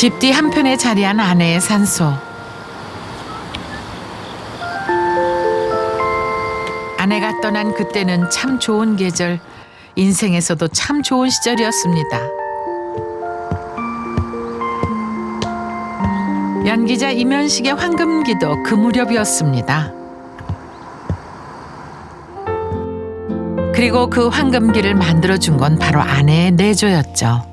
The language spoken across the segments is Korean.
집 뒤 한편에 자리한 아내의 산소. 아내가 떠난 그때는 참 좋은 계절, 인생에서도 참 좋은 시절이었습니다. 연기자 이면식의 황금기도 그 무렵이었습니다. 그리고 그 황금기를 만들어준 건 바로 아내의 내조였죠.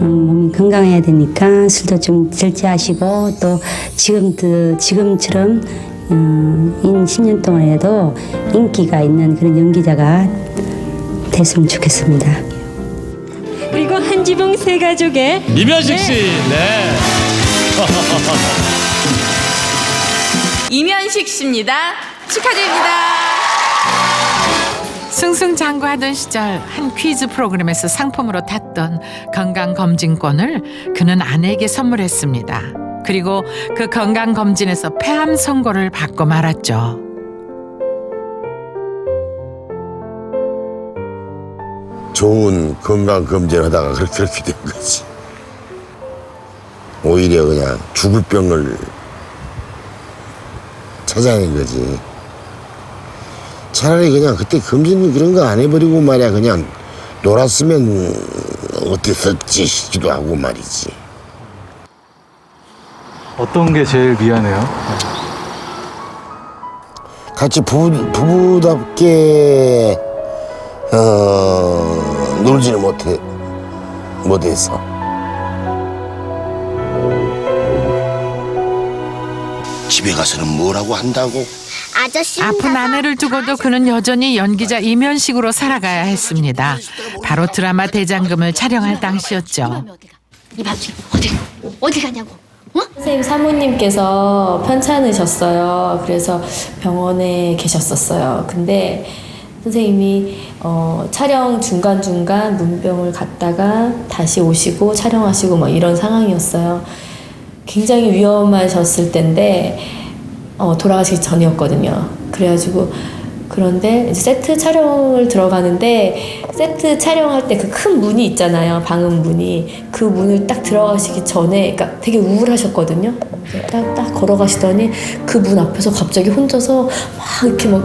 몸이 건강해야 되니까 술도 좀 절제하시고 또 지금 그 지금처럼 음, 인 10년 동안에도 인기가 있는 그런 연기자가 됐으면 좋겠습니다. 그리고 한지붕 세 가족의 이면식 씨, 네. 이면식 씨입니다. 축하드립니다. 승승장구하던 시절 한 퀴즈 프로그램에서 상품으로 탔던 건강검진권을 그는 아내에게 선물했습니다. 그리고 그 건강검진에서 폐암 선고를 받고 말았죠. 좋은 건강 검진을 하다가 그렇게, 그렇게 된 거지. 오히려 그냥 죽을 병을 찾아낸 거지. 차라리 그냥 그때 검진 그런 거 안 해버리고 말이야. 그냥 놀았으면 어땠었지 싶기도 하고 말이지. 어떤 게 제일 미안해요? 같이 부부, 부부답게 어, 놀지를 못해 못해서 집에 가서는 뭐라고 한다고 아저씨 아픈 아내를 두고도 그는 여전히 연기자 이면식으로 살아가야 했습니다. 바로 드라마 대장금을 촬영할 당시였죠. 이 밤 중에 어디 어디 가냐고 어? 선생님 사모님께서 편찮으셨어요. 그래서 병원에 계셨었어요. 근데 선생님이 어, 촬영 중간 중간 문병을 갔다가 다시 오시고 촬영하시고 뭐 이런 상황이었어요. 굉장히 위험하셨을 때인데 어, 돌아가시기 전이었거든요. 그래가지고 그런데 세트 촬영을 들어가는데 세트 촬영할 때 그 큰 문이 있잖아요. 방음 문이 그 문을 딱 들어가시기 전에 그러니까 되게 우울하셨거든요. 딱딱 걸어가시더니 그 문 앞에서 갑자기 혼자서 막 이렇게 막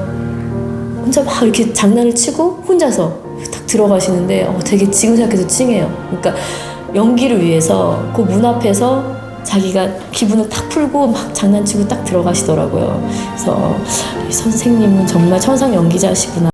혼자 막 이렇게 장난을 치고 혼자서 딱 들어가시는데 어, 되게 지금 생각해도 찡해요. 그러니까 연기를 위해서 그 문 앞에서 자기가 기분을 딱 풀고 막 장난치고 딱 들어가시더라고요. 그래서 이 선생님은 정말 천상 연기자시구나.